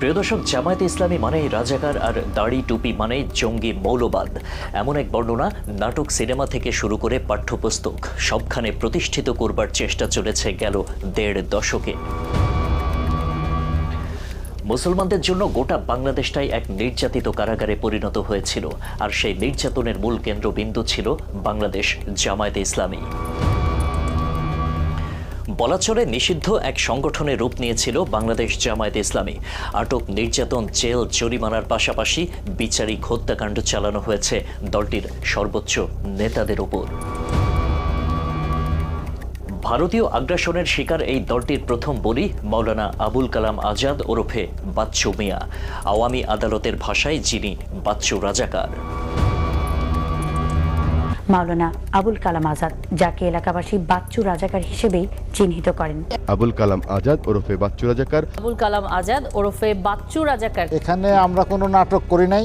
প্রিয় দর্শক, জামায়াতে ইসলামী মানেই রাজাকার আর দাড়ি টুপি মানেই জঙ্গি মৌলবাদ। এমন এক বর্ণনা নাটক সিনেমা থেকে শুরু করে পাঠ্যপুস্তক, সবখানে প্রতিষ্ঠিত করবার চেষ্টা চলেছে গেল দেড় দশকে। মুসলমানদের জন্য গোটা বাংলাদেশটাই এক নির্যাতিত কারাগারে পরিণত হয়েছিল, আর সেই নির্যাতনের মূল কেন্দ্রবিন্দু ছিল বাংলাদেশ জামায়াতে ইসলামী। বলা চলে নিষিদ্ধ এক সংগঠনের রূপ নিয়েছিল বাংলাদেশ জামায়াতে ইসলামী। আটক নির্যাতন, জেল, জরিমানার পাশাপাশি বিচারিক হত্যাকাণ্ড চালানো হয়েছে দলটির সর্বোচ্চ নেতাদের উপর ভারতীয় আগ্রাসনের শিকার এই দলটির প্রথম বলি মৌলানা আবুল কালাম আজাদ ওরফে বাচ্চু মিয়া। আওয়ামী আদালতের ভাষায় যিনি বাচ্চু রাজাকার। মাওলানা আবুল কালাম আজাদ যাকে এলাকাবাসী বাচ্চু রাজাকার হিসেবেই চিহ্নিত করেন। আবুল কালাম আজাদ ওরফে বাচ্চু রাজাকার। আবুল কালাম আজাদ ওরফে বাচ্চু রাজাকার। এখানে আমরা কোনো নাটক করি নাই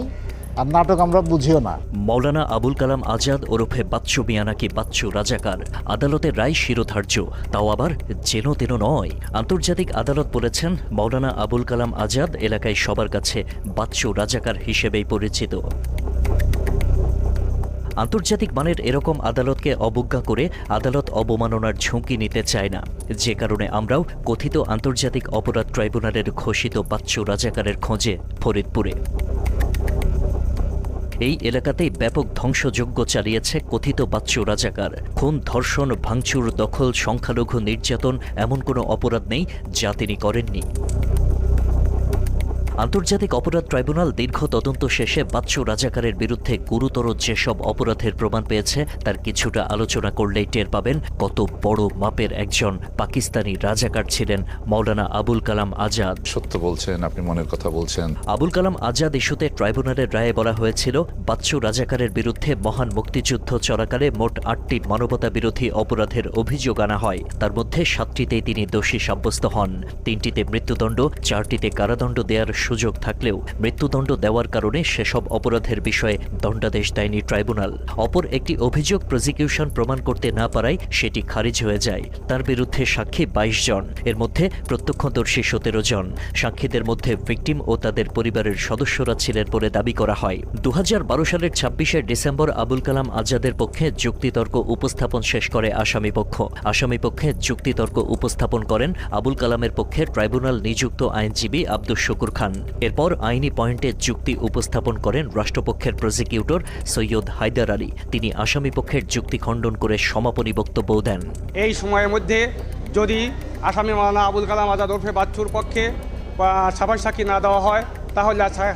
আর নাটক আমরা বুঝিও না। মৌলানা আবুল কালাম আজাদ ওরফে বাচ্চু মিয়া নাকি বাচ্চু রাজাকার। আদালতের রায় শিরোধার্য তাও আবার যেন তেন নয়। আন্তর্জাতিক আদালত বলেছেন মৌলানা আবুল কালাম আজাদ এলাকায় সবার কাছে বাচ্চু রাজাকার হিসেবেই পরিচিত। আন্তর্জাতিক মানের এরকম আদালতকে অবজ্ঞা করে আদালত অবমাননার ঝুঁকি নিতে চায় না। যে কারণে আমরাও কথিত আন্তর্জাতিক অপরাধ ট্রাইব্যুনালের ঘোষিত বাচ্চু রাজাকারের খোঁজে ফরিদপুরে। এই এলাকাতেই ব্যাপক ধ্বংসযজ্ঞ চালিয়েছে কথিত বাচ্চু রাজাকার। খুন, ধর্ষণ, ভাঙচুর, দখল, সংখ্যালঘু নির্যাতন এমন কোনো অপরাধ নেই যা তিনি করেননি। আন্তর্জাতিক অপরাধ ট্রাইব্যুনাল দীর্ঘ তদন্ত শেষে বাচ্চু রাজাকারের বিরুদ্ধে গুরুতর যেসব অপরাধের প্রমাণ পেয়েছে তার কিছুটা আলোচনা করলেই টের পাবেন কত বড় মাপের একজন পাকিস্তানি রাজাকার ছিলেন মৌলানা আবুল কালাম আজাদ। সত্য বলছেন আপনি মনের কথা বলছেন। আবুল কালাম আজাদ ইস্যুতে ট্রাইব্যুনালের রায়ে বলা হয়েছিল বাচ্চু রাজাকারের বিরুদ্ধে মহান মুক্তিযুদ্ধ চলাকালে মোট আটটি মানবতা বিরোধী অপরাধের অভিযোগ আনা হয়। তার মধ্যে সাতটিতেই তিনি দোষী সাব্যস্ত হন। তিনটিতে মৃত্যুদণ্ড চারটিতে কারাদণ্ড দেওয়ার সুযোগ থাকলেও মৃত্যুদণ্ড দেওয়ার কারণে সেসব অপরাধের বিষয়ে দণ্ডাদেশ দেয়নি ট্রাইব্যুনাল। অপর একটি অভিযোগ প্রসিকিউশন প্রমাণ করতে না পারায় সেটি খারিজ হয়ে যায়। তার বিরুদ্ধে সাক্ষী বাইশ জন। এর মধ্যে প্রত্যক্ষদর্শী সতেরো জন। সাক্ষীদের মধ্যে ভিকটিম ও তাদের পরিবারের সদস্যরা ছিলেন বলে দাবি করা হয়। দু হাজার বারো সালের ছাব্বিশে ডিসেম্বর আবুল কালাম আজাদের পক্ষে যুক্তিতর্ক উপস্থাপন শেষ করে আসামি পক্ষ। আসামি পক্ষে যুক্তিতর্ক উপস্থাপন করেন আবুল কালামের পক্ষে ট্রাইব্যুনাল নিযুক্ত আইনজীবী আব্দুস শকুর খান। এরপর আইনি পয়েন্টে যুক্তি উপস্থাপন করেন রাষ্ট্রপক্ষের প্রসিকিউটর সৈয়দ হায়দার আলী। তিনি আসামিপক্ষের যুক্তি খণ্ডন করে সমাপনী বক্তব্য দেন। এই সময়ের মধ্যে যদি আসামি মাওলানা আবুল কালাম আজাদ ওরফে বাচ্চুর পক্ষে সাফাই সাক্ষী না দেওয়া হয় তাহলে আর সা-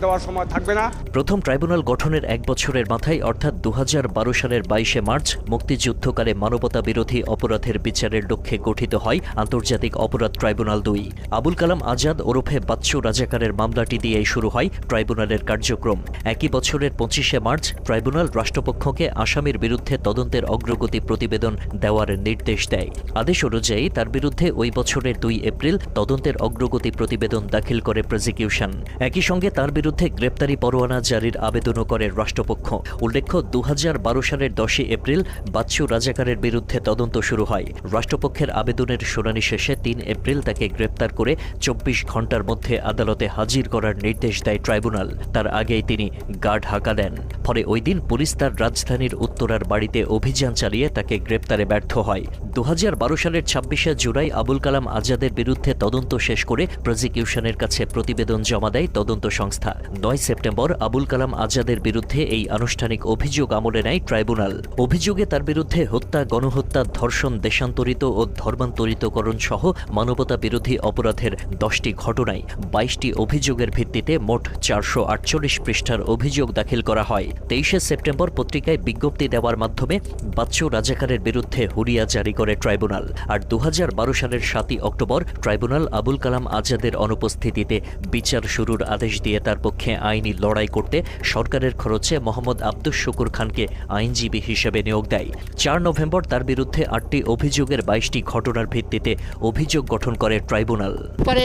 দেওয়ার সময় থাকবে না। প্রথম ট্রাইব্যুনাল গঠনের এক বছরের মাথায়, অর্থাৎ দু হাজার বারো সালের বাইশে মার্চ, মুক্তিযুদ্ধকালে মানবতা বিরোধী অপরাধের বিচারের লক্ষ্যে গঠিত হয় আন্তর্জাতিক অপরাধ ট্রাইব্যুনাল দুই। আবুল কালাম আজাদ ওরফে বাচ্চু রাজাকারের মামলাটি দিয়েই শুরু হয় ট্রাইব্যুনালের কার্যক্রম। একই বছরের পঁচিশে মার্চ, ট্রাইব্যুনাল রাষ্ট্রপক্ষকে আসামির বিরুদ্ধে তদন্তের অগ্রগতি প্রতিবেদন দেওয়ার নির্দেশ দেয়। আদেশ অনুযায়ী তার বিরুদ্ধে ওই বছরের দুই এপ্রিল তদন্তের অগ্রগতি প্রতিবেদন দাখিল করে প্রসিকিউশন। একই সঙ্গে তার বিরুদ্ধে গ্রেপ্তারি পরোয়ানা জারির আবেদনও করে রাষ্ট্রপক্ষ। উল্লেখ্য দু হাজার বারো সালের দশই এপ্রিল বাচ্চু রাজাকারের বিরুদ্ধে তদন্ত শুরু হয়। রাষ্ট্রপক্ষের আবেদনের শুনানি শেষে তিন এপ্রিল তাকে গ্রেপ্তার করে চব্বিশ ঘণ্টার মধ্যে আদালতে হাজির করার নির্দেশ দেয় ট্রাইব্যুনাল। তার আগেই তিনি গার্ড হাঁকা দেন। ফলে ওই দিন পুলিশ তার রাজধানীর উত্তরার বাড়িতে অভিযান চালিয়ে তাকে গ্রেপ্তারে ব্যর্থ হয়। দু হাজার বারো সালের ছাব্বিশে জুলাই আবুল কালাম আজাদের বিরুদ্ধে তদন্ত শেষ করে প্রসিকিউশনের কাছে প্রতিবেদন জমা দেয় তদন্ত সংস্থা। নয় সেপ্টেম্বর আবুল কালাম আজাদের বিরুদ্ধে এই আনুষ্ঠানিক অভিযোগ আমলে নেয় ট্রাইব্যুনাল। অভিযোগে তার বিরুদ্ধে হত্যা, গণহত্যা, ধর্ষণ, দেশান্তরিত ও ধর্মান্তরিতকরণ সহ মানবতা বিরোধী অপরাধের দশটি ঘটনায় বাইশটি অভিযোগের ভিত্তিতে মোট চারশো আটচল্লিশ পৃষ্ঠার অভিযোগ দাখিল করা হয়। তেইশে সেপ্টেম্বর পত্রিকায় বিজ্ঞপ্তি দেওয়ার মাধ্যমে বাচ্চু রাজাকারের বিরুদ্ধে হুরিয়া জারি করে ট্রাইব্যুনাল। আর দু হাজার বারো সালের সাতই অক্টোবর ট্রাইব্যুনাল আবুল কালাম আজাদের অনুপস্থিতিতে বিচার শুরুর আদেশ দিয়ে তার পক্ষে আইনি লড়াই করতে সরকারের খরচে মোহাম্মদ আব্দুস শুকুর খানকে আইনজীবী হিসেবে নিয়োগ দেয়। চার নভেম্বর তার বিরুদ্ধে আটটি অভিযোগের বাইশটি ঘটনার ভিত্তিতে অভিযোগ গঠন করে ট্রাইব্যুনাল। পরে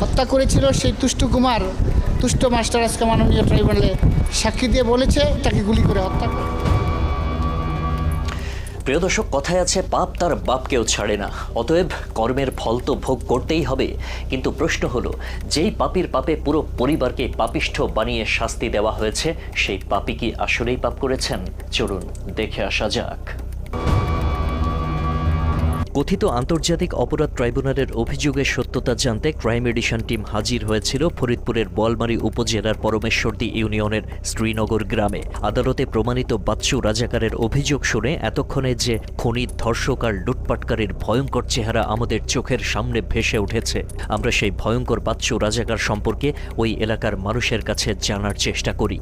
হত্যা করেছিল সেই তুষ্টু কুমার। তুষ্ট মাস্টার আজকে মাননীয় ট্রাইব্যুনালে সাক্ষী দিয়ে বলেছে, তাকে গুলি করে হত্যা করে। প্রিয় দর্শক, কথায় আছে, পাপ তার বাপকেও ছাড়ে না। অতএব কর্মের ফল তো ভোগ করতেই হবে। কিন্তু প্রশ্ন হলো, যেই পাপির পাপে পুরো পরিবারকে পাপিষ্ঠ বানিয়ে শাস্তি দেওয়া হয়েছে, সেই পাপি কি আসলেই পাপ করেছেন? চলুন দেখে আসা যাক। কথিত আন্তর্জাতিক অপরাধ ট্রাইব্যুনালের অভিযোগের সত্যতা জানতে ক্রাইম এডিশন টিম হাজির হয়েছিল ফরিদপুরের বোয়ালমারী উপজেলার পরমেশ্বরদী ইউনিয়নের শ্রীনগর গ্রামে। আদালতে প্রমাণিত বাচ্চু রাজাকারের অভিযোগ শুনে এতক্ষণে যে খনি ধর্ষক আর লুটপাটকারীর ভয়ঙ্কর চেহারা আমাদের চোখের সামনে ভেসে উঠেছে, আমরা সেই ভয়ঙ্কর বাচ্চু রাজাকার সম্পর্কে ওই এলাকার মানুষের কাছে জানার চেষ্টা করি।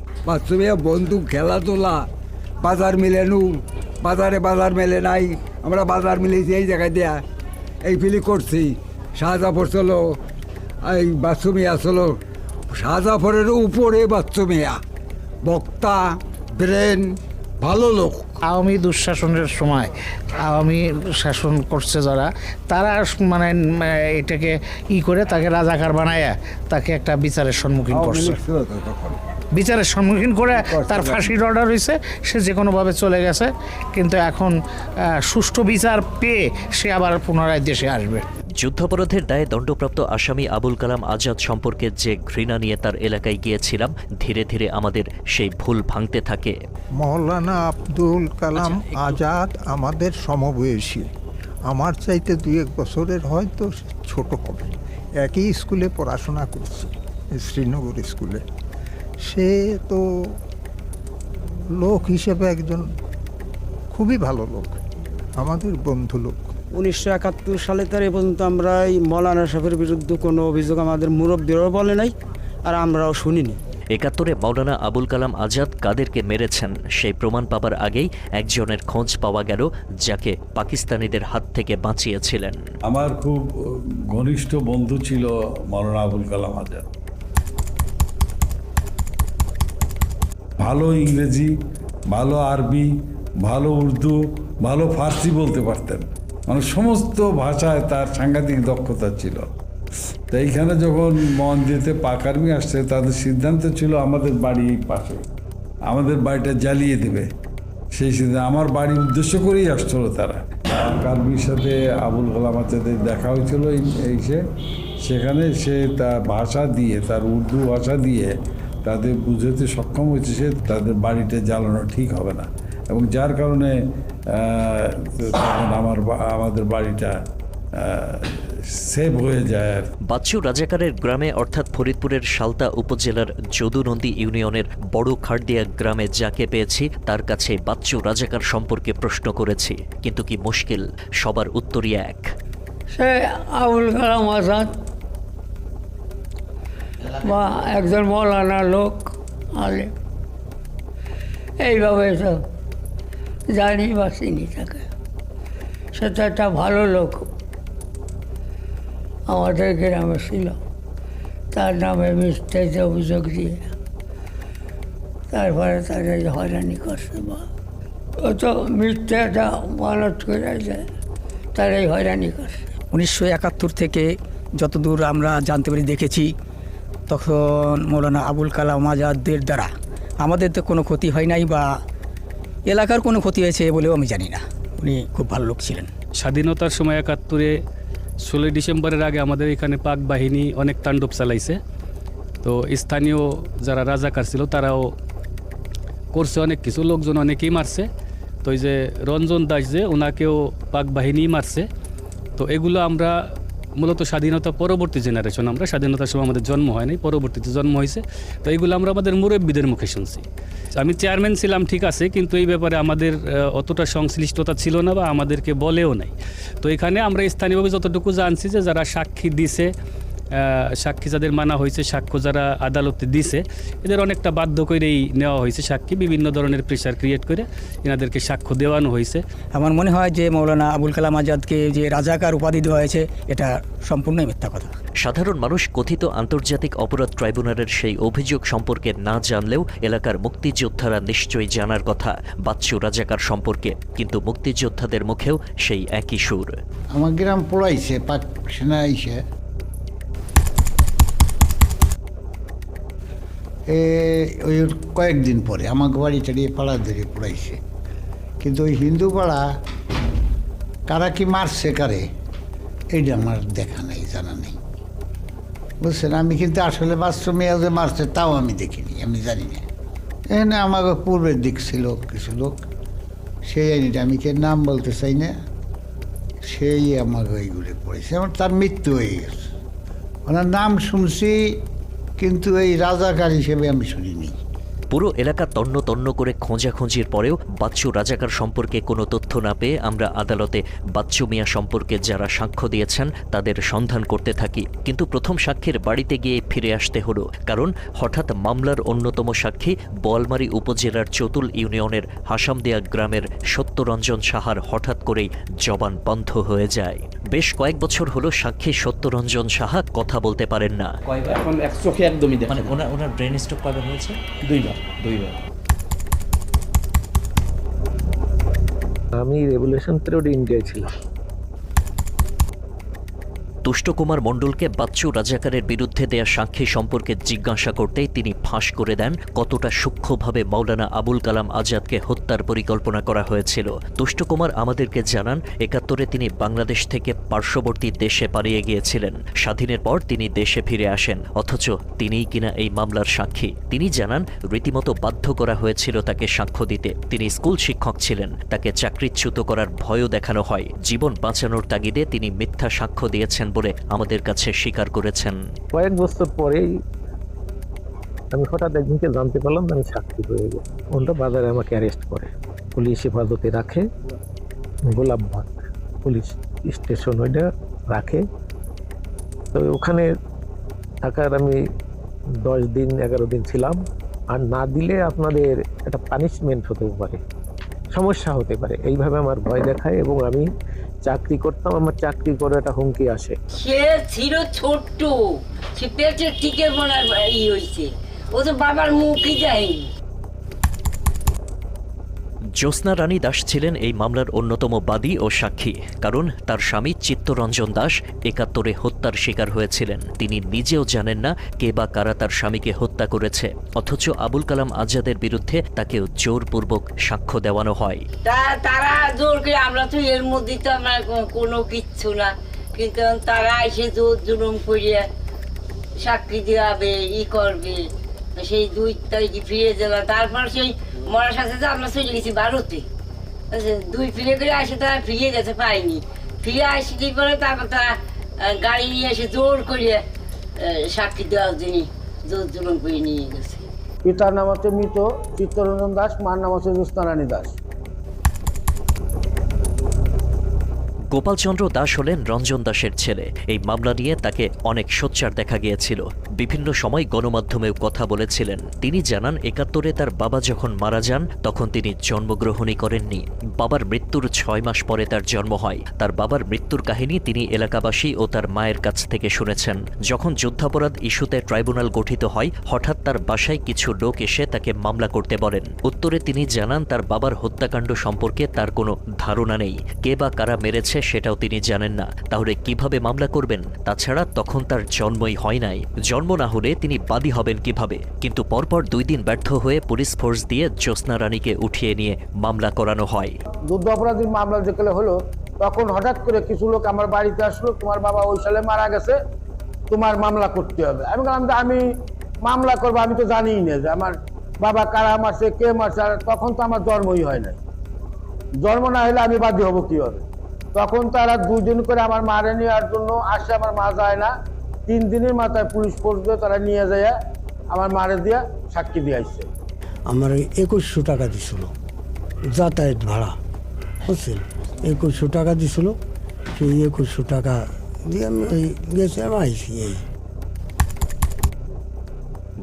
বন্দুক, খেলাধুলা বাজার মিলে নু বাজারে বাজার মেলে নাই আমরা বাজার মিলেছি এই জায়গায় দেয়া। এই ফিলি করছি শাহজাফর চলো এই বাচ্চু মিয়া চলো। শাহজাফরের উপরে বাচ্চু মিয়া বক্তা ব্রেন ভালো লোক। আওয়ামী দুঃশাসনের সময় আওয়ামী শাসন করছে যারা তারা মানে এটাকে ই করে তাকে রাজাকার বানায়া তাকে একটা বিচারের সম্মুখীন করছে। বিচারের সম্মুখীন করে তার ফাঁসির অর্ডার হয়েছে সে যে কোনোভাবে চলে গেছে কিন্তু এখন সুষ্ঠু বিচার পেয়ে সে আবার পুনরায় দেশে আসবে। যুদ্ধাপরাধের দায়ে দণ্ডপ্রাপ্ত আসামি আবুল কালাম আজাদ সম্পর্কে যে ঘৃণা নিয়ে তার এলাকায় গিয়েছিলাম ধীরে ধীরে আমাদের সেই ভুল ভাঙতে থাকে। মৌলানা আব্দুল কালাম আজাদ আমাদের সমবয়সী। আমার চাইতে দুই এক বছরের হয়তো ছোট হবে। একই স্কুলে পড়াশোনা করছি শ্রীনগর স্কুলে। সে তো লোক হিসেবে একজন খুবই ভালো লোক আমাদের বন্ধু লোক। উনিশশো একাত্তর সালে তার এ পর্যন্ত আমরা এই মৌলানা সাহেবের বিরুদ্ধে কোনো অভিযোগ আমাদের মুরব্বীরাও বলে নাই আর আমরাও শুনিনি। একাত্তরে মাওলানা আবুল কালাম আজাদ কাদেরকে মেরেছেন সেই প্রমাণ পাবার আগেই একজনের খোঁজ পাওয়া গেল যাকে পাকিস্তানিদের হাত থেকে বাঁচিয়েছিলেন। আমার খুব ঘনিষ্ঠ বন্ধু ছিল মৌলানা আবুল কালাম আজাদ। ভালো ইংরেজি, ভালো আরবি, ভালো উর্দু, ভালো ফার্সি বলতে পারতেন। মানে সমস্ত ভাষায় তার সাংঘাতিক দক্ষতা ছিল। তো এইখানে যখন মন দিতে পাক আর্মি আসছে, তাদের সিদ্ধান্ত ছিল আমাদের বাড়ি পাশে। আমাদের বাড়িটা জ্বালিয়ে দেবে। সেই সিদ্ধান্ত আমার বাড়ি উদ্দেশ্য করেই আসছিল তারা। কার্বির সাথে আবুল কালাম আজাদের দেখা হয়েছিল এই সে। সেখানে সে তার ভাষা দিয়ে, তার উর্দু ভাষা দিয়ে তাদের বুঝতে সক্ষম হয়েছে সে তাদের বাড়িটা জ্বালানো ঠিক হবে না। এবং যার কারণে তখন আমার আমাদের বাড়িটা সেভ হয়ে যায় বাচ্চু রাজাকারের গ্রামে অর্থাৎ ফরিদপুরের সালতা উপজেলার যদুনন্দী ইউনিয়নের বড় খাড়দিয়া গ্রামে যাকে পেয়েছি তার কাছে বাচ্চু রাজাকার সম্পর্কে প্রশ্ন করেছি। কিন্তু কি মুশকিল? সবার উত্তরই এক। সে আবুল কালাম আজাদ বা একজন মৌলানা লোক আলে। এইভাবে তো জানি বা চিনি তাকে। সে তো একটা ভালো লোক। আমাদের গ্রামে ছিল। তার নামে মিথ্যাতে অভিযোগ দিয়ে। তারপরে তারা এই হয়রানি করছে বা ও তো মিথ্যাটা মানত করে যায় তার এই হয়রানি করছে। উনিশশো একাত্তর থেকে যতদূর আমরা জানতে পারি দেখেছি তখন মৌলানা আবুল কালাম আজাদের দ্বারা। আমাদের তো কোনো ক্ষতি হয় নাই বা এলাকার কোনো ক্ষতি হয়েছে বলেও আমি জানি না। উনি খুব ভালো লোক ছিলেন। স্বাধীনতার সময় একাত্তরে ষোলোই ডিসেম্বরের আগে আমাদের এখানে পাক বাহিনী অনেক তাণ্ডব চালাইছে। তো স্থানীয় যারা রাজাকার ছিল তারাও করছে অনেক কিছু। লোকজন অনেকেই মারছে। তো এই যে রঞ্জন দাস যে, ওনাকেও পাক বাহিনী মারছে। তো এগুলো আমরা মূলত স্বাধীনতা পরবর্তী জেনারেশন আমরা স্বাধীনতার সময় আমাদের জন্ম হয়নি পরবর্তীতে জন্ম হয়েছে তো এইগুলো আমরা আমাদের মুরব্বীদের মুখে শুনছি। আমি চেয়ারম্যান ছিলাম, ঠিক আছে, কিন্তু এই ব্যাপারে আমাদের অতটা সংশ্লিষ্টতা ছিল না বা আমাদেরকে বলেও নাই। তো এখানে আমরা স্থানীয়ভাবে যতটুকু জানছি যে যারা সাক্ষী দিছে সাক্ষী যাদের মানা হয়েছে সাক্ষ্য যারা আদালতে দিছে এদের অনেকটা বাধ্য করেই নেওয়া হয়েছে সাক্ষী। বিভিন্ন ধরনের প্রেশার ক্রিয়েট করে এনাদেরকে সাক্ষ্য দেওয়ানো হয়েছে। আমার মনে হয় যে মৌলানা আবুল কালাম আজাদকে যে রাজাকার উপাধি দেওয়া হয়েছে এটা সম্পূর্ণই মিথ্যা কথা। সাধারণ মানুষ কথিত আন্তর্জাতিক অপরাধ ট্রাইব্যুনালের সেই অভিযোগ সম্পর্কে না জানলেও এলাকার মুক্তিযোদ্ধারা নিশ্চয়ই জানার কথা বাচ্চু রাজাকার সম্পর্কে। কিন্তু মুক্তিযোদ্ধাদের মুখেও সেই একই সুর। আমার গ্রাম পড়াইছে পাক সেনা ওই কয়েকদিন পরে আমাকে বাড়ি টাড়িয়ে পাড়া ধরে পড়াইছে। কিন্তু ওই হিন্দু পাড়া কারা কি মারছে কারে, এইটা আমার দেখা নেই, জানা নেই। বুঝছেন? আমি কিন্তু আসলে বাস্তব মেয়ে যে মারছে তাও আমি দেখিনি, আমি জানি না। এখানে আমাকে পূর্বের দিক ছিল কিছু লোক, সেই আইনিটা আমি কে নাম বলতে চাই না, সেই আমাকে ওইগুলো পড়েছে। আমার তার মৃত্যু হয়ে গেছে। ওনার নাম শুনছি কিন্তু এই রাজাকার হিসেবে আমি শুনিনি। পুরো এলাকা তন্ন তন্ন করে খোঁজাখুঁজির পরেও বাচ্চু রাজাকার সম্পর্কে কোনো তথ্য না পেয়ে আমরা আদালতে বাচ্চু মিয়া সম্পর্কে যারা সাক্ষ্য দিয়েছেন তাদের সন্ধান করতে থাকি। কিন্তু প্রথম সাক্ষীর বাড়িতে গিয়ে ফিরে আসতে হলো কারণ হঠাৎ মামলার অন্যতম সাক্ষী বোয়ালমারী উপজেলার চতুল ইউনিয়নের হাসামদিয়া গ্রামের সত্যরঞ্জন সাহার হঠাৎ করেই জবান বন্ধ হয়ে যায়। বেশ কয়েক বছর হলো সাক্ষী সত্যরঞ্জন সাহা কথা বলতে পারেন না। এখন এক চোখে একদমই মানে ওনার ওনার ব্রেন স্ট্রোক কয়বার হয়েছে? দুইবার। দুইবার। আমি রেভুলেশন পিরিয়ড ইন্ডিয়ায় ছিলাম তুষ্টকুমার মণ্ডলকে বাচ্চু রাজাকারের বিরুদ্ধে দেয়া সাক্ষী সম্পর্কে জিজ্ঞাসা করতেই তিনি ফাঁস করে দেন। কতটা সূক্ষ্মভাবে মাওলানা আবুল কালাম আজাদকে হত্যার পরিকল্পনা করা হয়েছিল। তুষ্টকুমার আমাদেরকে জানান, একাত্তরে তিনি বাংলাদেশ থেকে পার্শ্ববর্তী দেশে পালিয়ে গিয়েছিলেন। স্বাধীনের পর তিনি দেশে ফিরে আসেন, অথচ তিনিই কিনা এই মামলার সাক্ষী। তিনি জানান, রীতিমতো বাধ্য করা হয়েছিল তাকে সাক্ষ্য দিতে। তিনি স্কুল শিক্ষক ছিলেন, তাকে চাকরিচ্যুত করার ভয়ও দেখানো হয়। জীবন বাঁচানোর তাগিদে তিনি মিথ্যা সাক্ষ্য দিয়েছেন বলে আমাদের কাছে স্বীকার করেছেন। কয়েক বছর পরেই আমি হঠাৎ একদিনকে জানতে পারলাম আমি সাক্ষী হয়ে গেছি। ওনটা বাজারে আমাকে অ্যারেস্ট করে। পুলিশ হেফাজতে রাখে। গোলাপবাগ পুলিশ স্টেশন ওইটা রাখে। তবে ওখানে থাকার আমি দশ দিন, এগারো দিন ছিলাম। আর না দিলে আপনাদের একটা পানিশমেন্ট হতে পারে। সমস্যা হতে পারে। এইভাবে আমার ভয় দেখায় এবং আমি চাকরি করতাম, আমার চাকরি করে একটা হুমকি আসে। সে ছিল ছোট্ট, সে পেটের টিকে বোনার ই হয়েছে ও তো বাবার মুখই যায়নি। জ্যোৎস্না রানী দাস ছিলেন এই মামলার অন্যতম বাদী ও সাক্ষী, কারণ তার স্বামী চিত্তরঞ্জন দাস একাত্তরে হত্যার শিকার হয়েছিলেন। তিনি নিজেও জানেন না কে বা কারা তার স্বামীকে হত্যা করেছে, অথচ আবুল কালাম আজাদের বিরুদ্ধে তাকেও জোরপূর্বক সাক্ষ্য দেওয়ানো হয়। তারা জোর আমরা তো এর মধ্যে তো আমরা কোনো কিচ্ছু না, কিন্তু তারা এসে জোর জুলুম করিয়া সাক্ষী দেওয়াবে, ই করবে, সেই দুই তারিখে ফিরে যাবে, তারপর সেই মরার সাথে তো আমরা চলে গেছি ভারতে বুঝলে, দুই ফিরে করে আসে তারা ফিরে গেছে পাইনি। ফিরে আসি কি করে তারপর তারা গাড়ি নিয়ে এসে জোর করে সাক্ষী দেওয়ার জন্য জোর জোর করে নিয়ে গেছে। পিতার নাম হচ্ছে মৃত চিত্তরঞ্জন দাস মার নাম হচ্ছে জ্যোৎস্নারানী দাস। গোপালচন্দ্র দাস হলেন রঞ্জন দাসের ছেলে। এই মামলা নিয়ে তাকে অনেক সোচ্চার দেখা গিয়েছিল। বিভিন্ন সময় গণমাধ্যমেও কথা বলেছিলেন। তিনি জানান, একাত্তরে তার বাবা যখন মারা যান, তখন তিনি জন্মগ্রহণই করেননি। বাবার মৃত্যুর ছয় মাস পরে তার জন্ম হয়। তার বাবার মৃত্যুর কাহিনী তিনি এলাকাবাসী ও তার মায়ের কাছ থেকে শুনেছেন। যখন যুদ্ধাপরাধ ইস্যুতে ট্রাইব্যুনাল গঠিত হয়, হঠাৎ তার বাসায় কিছু লোক এসে তাকে মামলা করতে বলেন। উত্তরে তিনি জানান, তার বাবার হত্যাকাণ্ড সম্পর্কে তার কোনো ধারণা নেই। কে বা কারা মেরেছে সেটাও তিনি জানেন না। তাহলে কীভাবে মামলা করবেন? তাছাড়া তখন তার জন্মই হয় নাই। জন্ম না হলে তিনি বাদী হবেন কীভাবে? কিন্তু পরপর দুই দিন ব্যর্থ হয়ে পুলিশ ফোর্স দিয়ে জ্যোৎস্না রানীকে উঠিয়ে নিয়ে মামলা করানো হয়। যুদ্ধ অপরাধীর মামলা যেগুলো হলো, তখন হঠাৎ করে কিছু লোক আমার বাড়িতে আসলো, তোমার বাবা ওই সালে মারা গেছে, তোমার মামলা করতে হবে। আমি বললাম যে আমি মামলা করব, আমি তো জানিই না যে আমার বাবা কারা মারছে, কে মারছে তখন তো আমার জন্মই হয় নাই। জন্ম না হলে আমি বাদী হব কি হবে তখন তারা দুজন করে আমার মারে নেওয়ার জন্য আসে, আমার মা যায় না। তিন দিনের মাথায় পুলিশ ফোর্স তারা নিয়ে যায়, আমার মারে দিয়া সাক্ষী দিয়ে আসছে আমার একুশশো টাকা দিছিল, যাতায়াত ভাড়া, বুঝছেন? একুশশো টাকা দিছিল, সেই একুশশো টাকা দিয়ে আমি ওই গেছিলাম আইসি এই।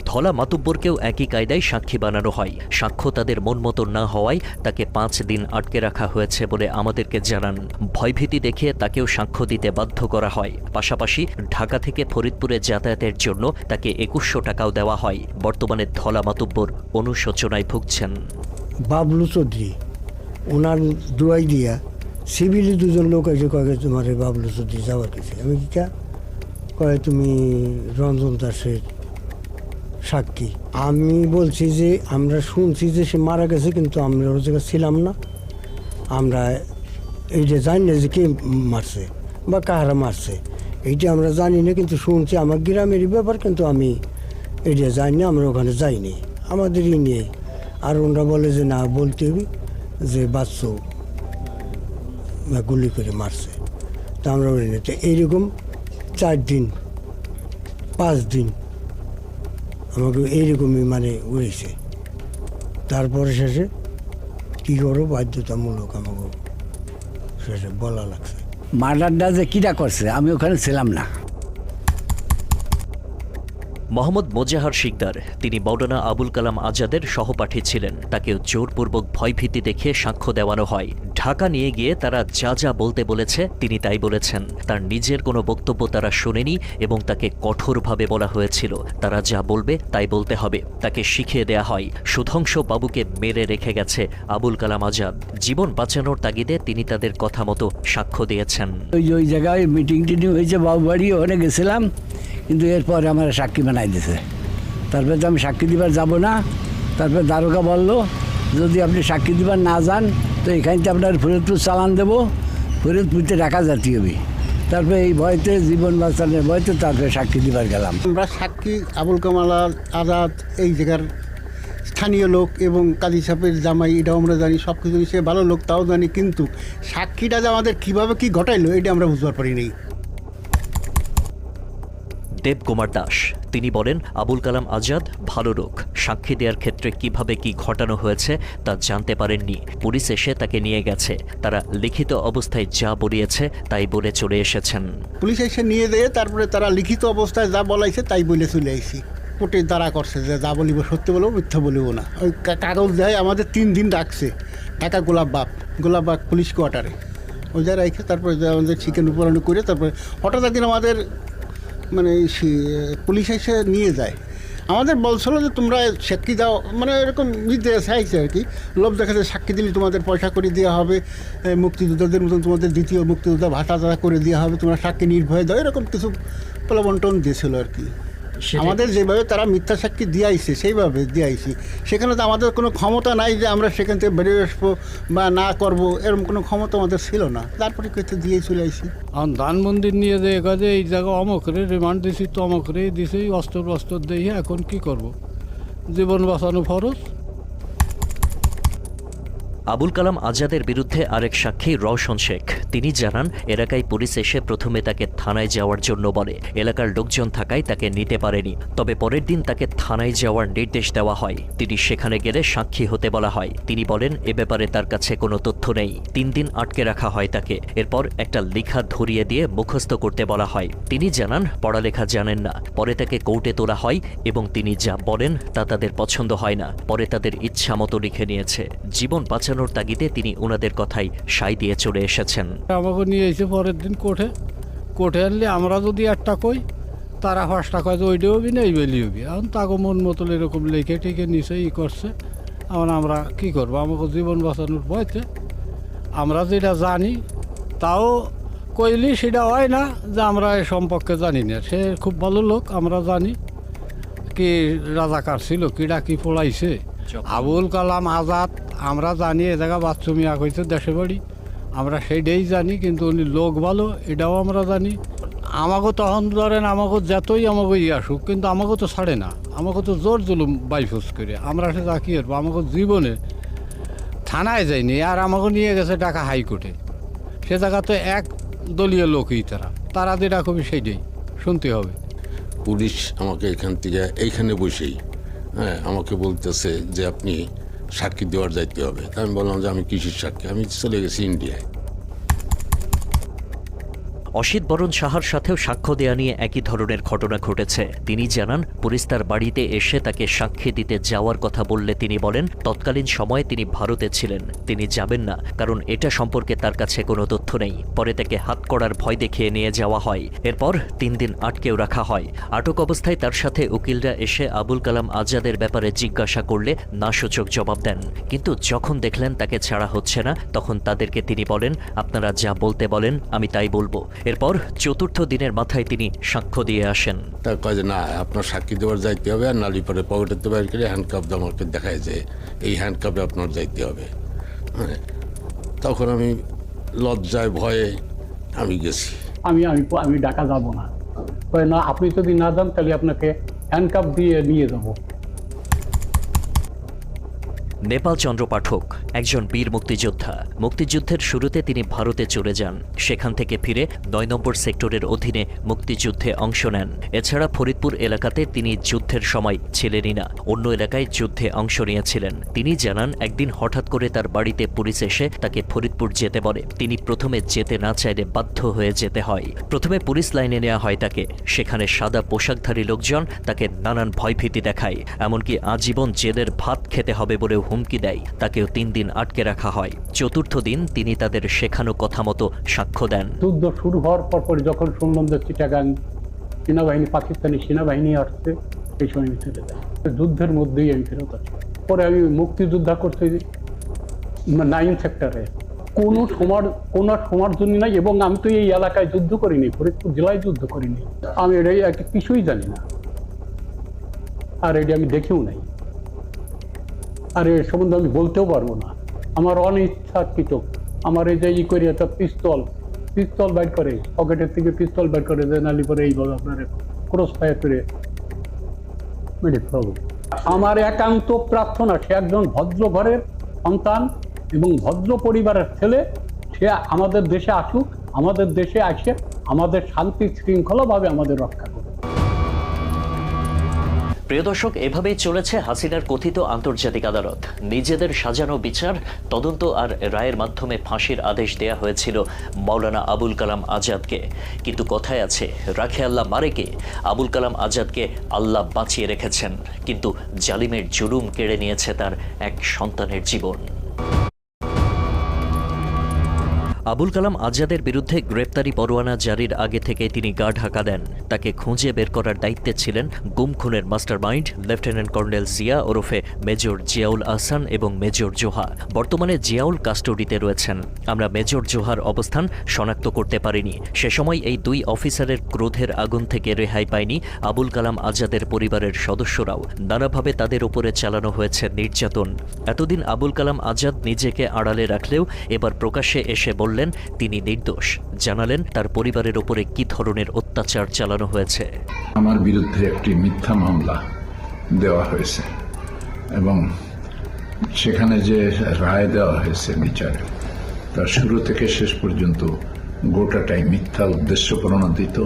ধলা মাতুব্বরকেও একই কায়দায় সাক্ষী বানানো হয়। সাক্ষ্য তাদের মন মতো না হওয়ায় তাকে পাঁচ দিন আটকে রাখা হয়েছে বলে আমাদেরকে জানান। ভয়ভীতি দেখিয়ে তাকেও সাক্ষ্য দিতে বাধ্য করা হয়। পাশাপাশি ঢাকা থেকে ফরিদপুরে যাতায়াতের জন্য তাকে একুশশো টাকাও দেওয়া হয়। বর্তমানে ধলা মাতুব্বর অনুশোচনায় ভুগছেন। বাবলু চৌধুরী, ওনার দুয়াই দিয়া সিভিলি দুজন লোক এসে কয়ে তোমার বাবলু চৌধুরী যাওয়ার কিছু আমি? কয়ে তুমি রঞ্জন দাসের সাক্ষী। আমি বলছি যে আমরা শুনছি যে সে মারা গেছে, কিন্তু আমরা ওর জায়গায় ছিলাম না। আমরা এইটা জানি না যে কে মারছে বা কাহারা মারছে এইটা আমরা জানি না, কিন্তু শুনছি আমার গ্রামেরই ব্যাপার, কিন্তু আমি এইটা জানি না, আমরা ওখানে যাইনি। আমাদেরই নিয়ে আর ওনারা বলে যে, না, বলতে হবে যে বাচ্চু গুলি করে মারছে। তা আমরা বলি না। এইরকম চার দিন, পাঁচ দিন আমাকে এইরকমই মানে উড়েছে তারপরে শেষে কী করো বাধ্যতামূলক আমাকে শেষে বলা লাগছে। মার্ডারটা যে কীটা করছে, আমি ওখানে ছিলাম না। মোহাম্মদ মোজাহার শিকদার, তিনি মৌলানা আবুল কালাম আজাদের সহপাঠী ছিলেন। তাকে জোরপূর্বক ভয়ভীতি দেখিয়ে সাক্ষ্য দেওয়ানো হয়। ঢাকা নিয়ে গিয়ে তারা যা যা বলতে বলেছে, তিনি তাই বলেছেন। তার নিজের কোনো বক্তব্য তারা শোনেনি এবং তাকে কঠোরভাবে বলা হয়েছিল। তারা যা বলবে, তাই বলতে হবে। তাকে শিখিয়ে দেয়া হয় সুধংস বাবুকে মেরে রেখে গেছে আবুল কালাম আজাদ। জীবন বাঁচানোর তাগিদে তিনি তাদের কথা মতো সাক্ষ্য দিয়েছেন। ওই জায়গায় মিটিং টিটিং হয়েছে বাবুবাড়ি, ওখানে গেছিলাম। কিন্তু এরপরে আমার সাক্ষী বানাই দিছে। তারপরে তো আমি সাক্ষী দিবার যাব না, তারপরে দারোগা বলল, যদি আপনি সাক্ষী দিবার না যান, তো এখান থেকে আপনার ফরিদপুর চালান দেবো, ফরিদপুরতে রাখা জাতি হবে। তারপরে এই ভয়তে, জীবন বাঁচানোর ভয়তে তারপরে সাক্ষী দিবার গেলাম। আমরা সাক্ষী, আবুল কামাল, আজাদ, এই জায়গার স্থানীয় লোক এবং কাজী সাহেবের জামাই, এটাও আমরা জানি সব কিছু সে ভালো লোক, তাও জানি, কিন্তু সাক্ষীটা যে আমাদের কীভাবে কী ঘটাইলো, এটা আমরা বুঝতে পারিনি দেবকুমার দাস। তিনি বলেন, আবুল কালাম আজাদ ভালো লোক। সাক্ষী দেওয়ার ক্ষেত্রে কীভাবে কি ঘটানো হয়েছে তা জানতে পারেননি। পুলিশ এসে তাকে নিয়ে গেছে। তারা লিখিত অবস্থায় যা বলিয়েছে তাই বলে চলে এসেছেন। পুলিশ এসে নিয়ে দিয়ে তারপরে তারা লিখিত অবস্থায় যা বলাইছে তাই বলে চলে আইসি কোর্টে দ্বারা করছে যে যা বলিব সত্যি বলব, মিথ্যা বলিব না। ওই কাগজ দেয়, আমাদের তিন দিন রাখছে। ঢাকা গোলাপবাগ গোলাপবাগ পুলিশ কোয়ার্টারে। ওই যা রেখে তারপরে আমাদের চিকেন উপরানো করে তারপরে হঠাৎ একদিন আমাদের মানে পুলিশ এসে নিয়ে যায়। আমাদের বলছিল যে তোমরা সাক্ষী দাও মানে এরকম নির্দেশ চাইছে আর কি। লোভ দেখাতে সাক্ষী দিলে তোমাদের পয়সা করে দেওয়া হবে মুক্তিযোদ্ধাদের মতন তোমাদের দ্বিতীয় মুক্তিযোদ্ধা ভাতা টাতা করে দেওয়া হবে, তোমরা সাক্ষী নির্ভয়ে দাও, এরকম কিছু প্রলোভন দিয়েছিল আর কি। আমাদের যেভাবে তারা মিথ্যা সাক্ষী দিয়ে দিয়াইছে সেইভাবে দিয়ে আইসি সেখানে তো আমাদের কোনো ক্ষমতা নাই যে আমরা সেখান থেকে বেরিয়ে আসব বা না করব এরকম কোনো ক্ষমতা আমাদের ছিল না। তারপরে কে দিয়ে চলে আইছি আর ধানমন্দির নিয়ে যে কাজে এই জায়গা অমক রে রিমান্ড দিছি তো অমক রে দিছি অস্ত্র বস্ত্র দিয়ে এখন কি করব? জীবন বাঁচানো ফরজ? আবুল কালাম আজাদের বিরুদ্ধে আরেক সাক্ষী রওশন শেখ। তিনি জানান, এলাকায় পুলিশ এসে প্রথমে তাকে থানায় যাওয়ার জন্য বলে। এলাকার লোকজন থাকায় তাকে নিতে পারেনি। তবে পরের দিন তাকে থানায় যাওয়ার নির্দেশ দেওয়া হয়। তিনি সেখানে গেলে সাক্ষী হতে বলা হয়। তিনি বলেন, এ ব্যাপারে তার কাছে কোনো তথ্য নেই। তিন দিন আটকে রাখা হয় তাকে। এরপর একটা লেখা ধরিয়ে দিয়ে মুখস্থ করতে বলা হয়। তিনি জানান, পড়ালেখা জানেন না। পরে তাকে কোর্টে তোলা হয় এবং তিনি যা বলেন তা তাদের পছন্দ হয় না। পরে তাদের ইচ্ছা মতো লিখে নিয়েছে। জীবন বাঁচানোর তাগিদে তিনি ওনাদের কথাই সাই দিয়ে চলে এসেছেন। আমাকে নিয়ে এসে পরের দিন কোর্টে কোর্টে আনলে আমরা যদি একটা কই তারা ফার্স্টটা কয় যে ওইটাও হবি না এই বেলি হবি এখন তাকে মন মতো এরকম লিখে টিকে নিচে ই করছে। এখন আমরা কি করব? আমাকে জীবন বাঁচানোর ভয়তে আমরা যেটা জানি তাও কইলি সেটা হয় না যে আমরা এ সম্পর্কে জানি না। সে খুব ভালো লোক আমরা জানি কি রাজাকার ছিল কিডা কি পড়াইছে আবুল কালাম আজাদ আমরা জানি এ জায়গা বাচ্চুমিয়া কইছে দেশে বাড়ি। আমরা সেইটাই জানি, কিন্তু উনি লোক ভালো, এটাও আমরা জানি। আমাকে তখন ধরেন আমাকে যতই আমাকে ই আসুক, কিন্তু আমাকে তো ছাড়ে না। আমাকে তো জোর জুলুম বাইফুস করে। আমরা সে কি করব আমাকে জীবনে থানায় যায়নি আর আমাকে নিয়ে গেছে ঢাকা হাইকোর্টে। সে জায়গা তো এক দলীয় লোকই তারা। তারা যেটা কবি সেইটাই, শুনতে হবে। পুলিশ আমাকে এখান থেকে, এইখানে বসেই হ্যাঁ আমাকে বলতেছে যে আপনি সাক্ষী দেওয়ার যাইতে হবে। আমি বললাম যে আমি কৃষির সাক্ষী। আমি চলে গেছি ইন্ডিয়ায় অসিত বরণ সাহার সাথেও সাক্ষ্য দেয়া নিয়ে একই ধরনের ঘটনা ঘটেছে। তিনি জানান, পুলিশ তার বাড়িতে এসে তাকে সাক্ষী দিতে যাওয়ার কথা বললে তিনি বলেন, তৎকালীন সময়ে তিনি ভারতে ছিলেন। তিনি যাবেন না, কারণ এটা সম্পর্কে তার কাছে কোনো তথ্য নেই। পরে তাকে হাত করার ভয় দেখিয়ে নিয়ে যাওয়া হয়। এরপর তিন দিন আটকেও রাখা হয়। আটক অবস্থায় তার সাথে উকিলরা এসে আবুল কালাম আজাদের ব্যাপারে জিজ্ঞাসা করলে না সূচক জবাব দেন। কিন্তু যখন দেখলেন তাকে ছাড়া হচ্ছে না, তখন তাদেরকে তিনি বলেন, আপনারা যা বলতে বলেন, আমি তাই বলব। এরপর চতুর্থ দিনের মাথায় তিনি সাক্ষ্য দিয়ে আসেন। তা কয় যে না আপনার সাক্ষী দেওয়ার যাইতে হবে আর নালি পরে পকেটের বাইর করে হ্যান্ডকাপ আমাকে দেখায় যে এই হ্যান্ডকাপে আপনার যাইতে হবে। হ্যাঁ তখন আমি লজ্জায় ভয়ে আমি গেছি। আমি আমি আমি ঢাকা যাব না। কয় না আপনি যদি না যান তাহলে আপনাকে হ্যান্ডকাপ দিয়ে নিয়ে যাব। নেপাল চন্দ্র পাঠক একজন বীর মুক্তিযোদ্ধা। মুক্তিযুদ্ধের শুরুতে তিনি ভারতে চলে যান। সেখান থেকে ফিরে নয় নম্বর সেক্টরের অধীনে মুক্তিযুদ্ধে অংশ নেন। এছাড়া ফরিদপুর এলাকাতে তিনি যুদ্ধের সময় ছিলেনই না, অন্য এলাকায় যুদ্ধে অংশ নিয়েছিলেন। তিনি জানান, একদিন হঠাৎ করে তার বাড়িতে পুলিশ এসে তাকে ফরিদপুর যেতে বলে। তিনি প্রথমে যেতে না চাইলে বাধ্য হয়ে যেতে হয়। প্রথমে পুলিশ লাইনে নেওয়া হয় তাকে। সেখানে সাদা পোশাকধারী লোকজন তাকে নানান ভয়ভীতি দেখায়। এমনকি আজীবন জেলের ভাত খেতে হবে বলেও হুমকি দেয়। তাকেও তিন দিন আটকে রাখা হয়। চতুর্থ দিন তিনি তাদের শেখানো কথা মতো সাক্ষ্য দেন। যুদ্ধ শুরু হওয়ার পর যখন শুনলাম যে চিটাগাং সেনাবাহিনী, পাকিস্তানি সেনাবাহিনী আসছে এই সময় আমি চলে যাই। যুদ্ধের মধ্যেই আমি ফেরত আসি। পরে আমি মুক্তিযোদ্ধা করতে নাইন সেক্টরে। কোনো সমর কোনো সমর জন্য নাই এবং আমি তো এই এলাকায় যুদ্ধ করিনি, ফরিদপুর জেলায় যুদ্ধ করিনি। আমি একটা কিছুই জানি না। আর এটা আমি দেখেও নাই। আর এর সম্বন্ধে আমি বলতেও পারব না। আমার অনিচ্ছাকৃত, আমার এই যে ই করে একটা পিস্তল পিস্তল বাইর করে, পকেটের থেকে পিস্তল বাইর করে, যে নালি করে এইভাবে আপনার ক্রস ফায়ার করে। মেরে আমার একান্ত প্রার্থনা, সে একজন ভদ্র ঘরের সন্তান এবং ভদ্র পরিবারের ছেলে, সে আমাদের দেশে আসুক, আমাদের দেশে আসে, আমাদের শান্তি শৃঙ্খলাভাবে আমাদের রক্ষা প্রিয় দর্শক, এভাবেই চলেছে হাসিনার কথিত আন্তর্জাতিক আদালত। নিজেদের সাজানো বিচার, তদন্ত আর রায়ের মাধ্যমে ফাঁসির আদেশ দেয়া হয়েছিল মাওলানা আবুল কালাম আজাদকে। কিন্তু কথায় আছে, রাখে আল্লাহ মারেকে আবুল কালাম আজাদকে আল্লাহ বাঁচিয়ে রেখেছেন। কিন্তু জালিমের জুলুম কেড়ে নিয়েছে তার এক সন্তানের জীবন। আবুল কালাম আজাদের বিরুদ্ধে গ্রেপ্তারি পরোয়ানা জারির আগে থেকে তিনি গা ঢাকা দেন। তাকে খুঁজে বের করার দায়িত্বে ছিলেন গুম খুনের mastermind lieutenant colonel Zia ওরফে মেজর জিয়াউল আহসান এবং মেজর জোহা বর্তমানে জিয়াউল কাস্টডিতে রয়েছেন। আমরা মেজর জোহার অবস্থান শনাক্ত করতে পারিনি। সে সময় এই দুই অফিসারের ক্রোধের আগুন থেকে রেহাই পায়নি আবুল কালাম আজাদের পরিবারের সদস্যরাও। নানাভাবে তাদের উপরে চালানো হয়েছে নির্যাতন। এতদিন আবুল কালাম আজাদ নিজেকে আড়ালে রাখলেও এবার প্রকাশ্যে এসে বললেন তিনি নির্দোষ। জানালেন, তার পরিবারের উপরে কি ধরনের অত্যাচার চালানো হয়েছে। আমার বিরুদ্ধে একটি মিথ্যা মামলা দেওয়া হয়েছে এবং সেখানে যে রায় দেওয়া হয়েছে বিচারে, তার শুরু থেকে শেষ পর্যন্ত গোটাটাই মিথ্যা উদ্দেশ্য প্রণোদিত।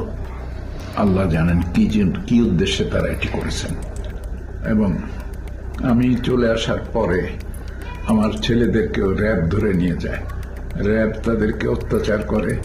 আল্লাহ জানেন কি কি উদ্দেশ্যে তারা এটি করেছেন। এবং আমি চলে আসার পরে আমার ছেলেদেরকেও র্যাব ধরে নিয়ে যায়। র্যাব তাদেরকে অত্যাচার করে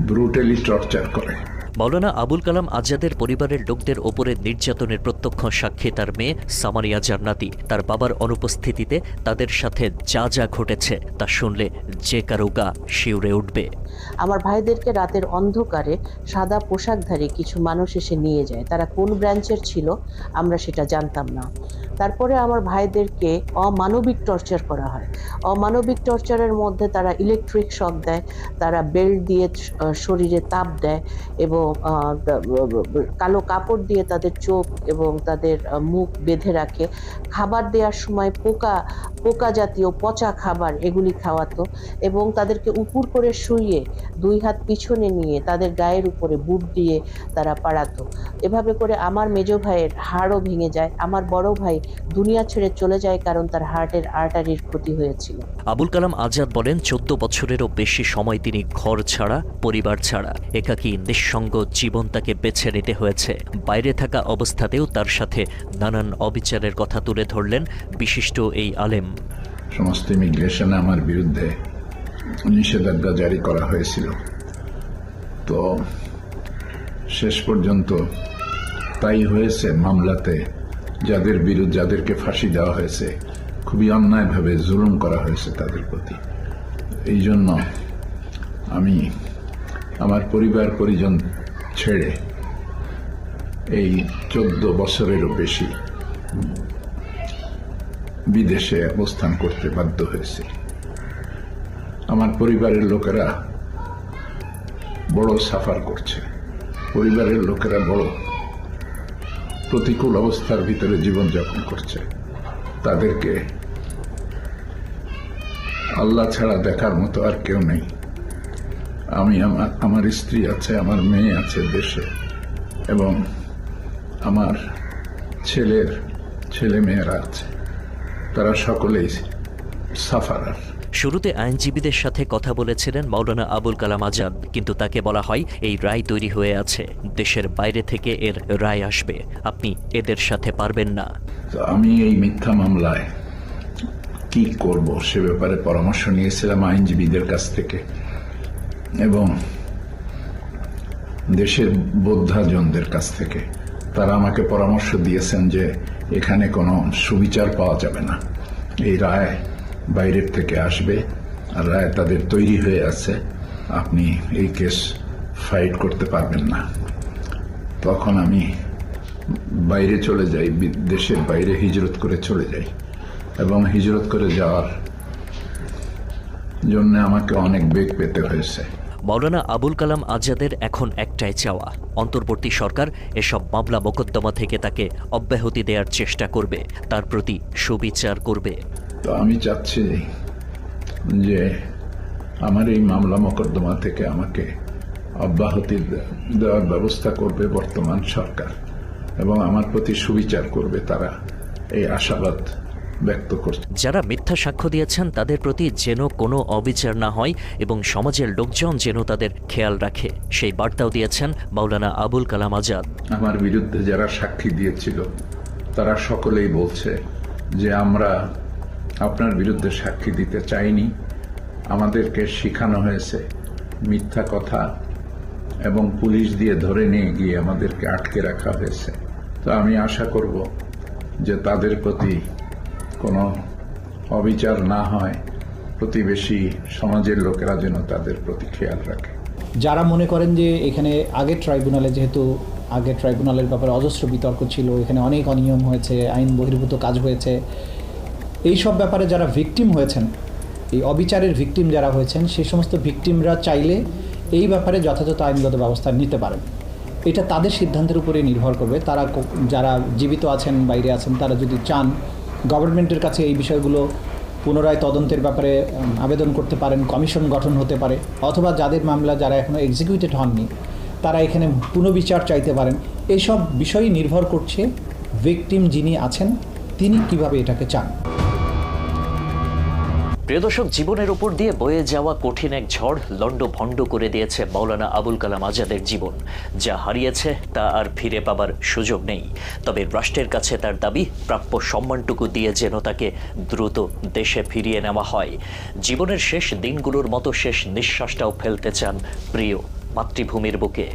ব্রুটালি টর্চার করে। মাওলানা আবুল কালাম আজাদের পরিবারের লোকদের ওপরে নির্যাতনের প্রত্যক্ষ সাক্ষী তার মেয়ে সামারিয়া জান্নাতি। তার বাবার অনুপস্থিতিতে তাদের সাথে যা যা ঘটেছে তা শুনলে যে কারও গা শিউরে উঠবে। আমার ভাইদেরকে রাতের অন্ধকারে সাদা পোশাকধারী কিছু মানুষ এসে নিয়ে যায়। তারা কোন ব্রাঞ্চের ছিল আমরা সেটা জানতাম না। তারপরে আমার ভাইদেরকে অমানবিক টর্চার করা হয়। অমানবিক টর্চারের মধ্যে তারা ইলেকট্রিক শক দেয়, তারা বেল্ট দিয়ে শরীরে তাপ দেয় এবং কালো কাপড় দিয়ে তাদের চোখ এবং তাদের মুখ বেঁধে রাখে। খাবার দেওয়ার সময় পোকা পোকা জাতীয় পচা খাবার এগুলি খাওয়াতো এবং তাদেরকে উপুর করে শুইয়ে দুই হাত পিছনে নিয়ে তাদের গায়ের উপরে বুট দিয়ে তারা পাড়াতো। এভাবে করে আমার মেজ ভাইয়ের হাড়ও ভেঙে যায়, আমার বড় ভাই দুনিয়া ছেড়ে চলে যায় কারণ তার হার্টের আর্টারির ক্ষতি হয়েছিল। আবুল কালাম আজাদ বলেন চোদ্দ বছরেরও বেশি সময় তিনি ঘর ছাড়া পরিবার ছাড়া একাকী নিঃসঙ্গ জীবন তাকে বেছে নিতে হয়েছে। বাইরে থাকা অবস্থাতেও তার সাথে নানান অবিচারের কথা তুলে ধরলেন বিশিষ্ট এই আলেম। সমস্ত ইমিগ্রেশনে আমার বিরুদ্ধে নিষেধাজ্ঞা জারি করা হয়েছিল। তো শেষ পর্যন্ত তাই হয়েছে মামলাতে যাদের বিরুদ্ধে, যাদেরকে ফাঁসি দেওয়া হয়েছে, খুবই অন্যায়ভাবে জুলুম করা হয়েছে তাদের প্রতি। এই জন্য আমি আমার পরিবার, পরিজন ছেড়ে এই চোদ্দ বছরেরও বেশি বিদেশে অবস্থান করতে বাধ্য হয়েছে। আমার পরিবারের লোকেরা বড় সাফার করছে। পরিবারের লোকেরা বড় প্রতিকূল অবস্থার ভিতরে জীবনযাপন করছে। তাদেরকে আল্লাহ ছাড়া দেখার মতো আর কেউ নেই। আমি আমার আমার স্ত্রী আছে, আমার মেয়ে আছে দেশে, এবং আমার ছেলের, ছেলে মেয়েরা আছে। তারা সকলেই সাফারার। শুরুতে আইনজীবীদের সাথে কথা বলেছিলেন মাওলানা আবুল কালাম আজাদ, কিন্তু তাকে বলা হয় এই রায় তৈরি হয়ে আছে। দেশের বাইরে থেকে এর রায় আসবে। আপনি এদের সাথে পারবেন না। আমি এই মিথ্যা মামলায় কি করব সে ব্যাপারে পরামর্শ নিয়েছিলাম আইনজীবীদের কাছ থেকে। এবং দেশের বোদ্ধাজনদের কাছ থেকে। তারা আমাকে পরামর্শ দিয়েছেন যে এখানে কোনো সুবিচার পাওয়া যাবে না। এই রায় বাইরের থেকে আসবে আর রায় তাদের তৈরি হয়ে আছে। আপনি এই কেস ফাইট করতে পারবেন না। তখন আমি বাইরে চলে যাই, দেশের বাইরে হিজরত করে চলে যাই। এবং হিজরত করে যাওয়ার জন্য আমাকে অনেক বেগ পেতে হয়েছে। মাওলানা আবুল কালাম আজাদের এখন একটাই চাওয়া, অন্তর্বর্তী সরকার এসব মামলা মোকদ্দমা থেকে তাকে অব্যাহতি দেওয়ার চেষ্টা করবে, তার প্রতি সুবিচার করবে। তো আমি চাচ্ছি যে আমার এই মামলা মোকদ্দমা থেকে আমাকে অব্যাহতি দেওয়ার ব্যবস্থা করবে বর্তমান সরকার এবং আমার প্রতি সুবিচার করবে তারা এই আশাবাদ ব্যক্ত করছে। যারা মিথ্যা সাক্ষ্য দিয়েছেন তাদের প্রতি যেন কোনো অবিচার না হয় এবং সমাজের লোকজন যেন তাদের খেয়াল রাখে। সেই বার্তাও দিয়েছেন মাওলানা আবুল কালাম আজাদ। আমার বিরুদ্ধে যারা সাক্ষী দিয়েছিল তারা সকলেই বলছে যে আমরা আপনার বিরুদ্ধে সাক্ষী দিতে চাইনি। আমাদেরকে শেখানো হয়েছে মিথ্যা কথা এবং পুলিশ দিয়ে ধরে নিয়ে গিয়ে আমাদেরকে আটকে রাখা হয়েছে। তো আমি আশা করব যে তাদের প্রতি কোনো অবিচার না হয়। প্রতিবেশী সমাজের লোকেরা যেন তাদের প্রতি খেয়াল রাখে। যারা মনে করেন যে এখানে আগের ট্রাইব্যুনালে যেহেতু আগে ট্রাইব্যুনালের ব্যাপারে অজস্র বিতর্ক ছিল, এখানে অনেক অনিয়ম হয়েছে, আইন বহির্ভূত কাজ হয়েছে এই সব ব্যাপারে যারা ভিকটিম হয়েছেন, এই অবিচারের ভিকটিম যারা হয়েছেন সেই সমস্ত ভিকটিমরা চাইলে এই ব্যাপারে যথাযথ আইনগত ব্যবস্থা নিতে পারেন। এটা তাদের সিদ্ধান্তের উপরে নির্ভর করবে। তারা যারা জীবিত আছেন, বাইরে আছেন, তারা যদি চান গভর্নমেন্টের কাছে এই বিষয়গুলো পুনরায় তদন্তের ব্যাপারে আবেদন করতে পারেন, কমিশন গঠন হতে পারে, অথবা যাদের মামলা যারা এখনও এক্সিকিউটেড হননি, তারা এখানে পুনর্বিচার চাইতে পারেন। এইসব বিষয়ই নির্ভর করছে ভিকটিম যিনি আছেন, তিনি কীভাবে এটাকে চান। প্রিয় দর্শক জীবনের উপর দিয়ে বয়ে যাওয়া কঠিন এক ঝড় লন্ড ভণ্ড করে দিয়েছে মৌলানা আবুল কালাম আজাদের জীবন। যা হারিয়েছে তা আর ফিরে পাবার সুযোগ নেই। তবে রাষ্ট্রের কাছে তার দাবি, প্রাপ্য সম্মানটুকু দিয়ে যেন তাকে দ্রুত দেশে ফিরিয়ে নেওয়া হয়। জীবনের শেষ দিনগুলোর মতো শেষ নিঃশ্বাসটাও ফেলতে চান প্রিয় মাতৃভূমির বুকে।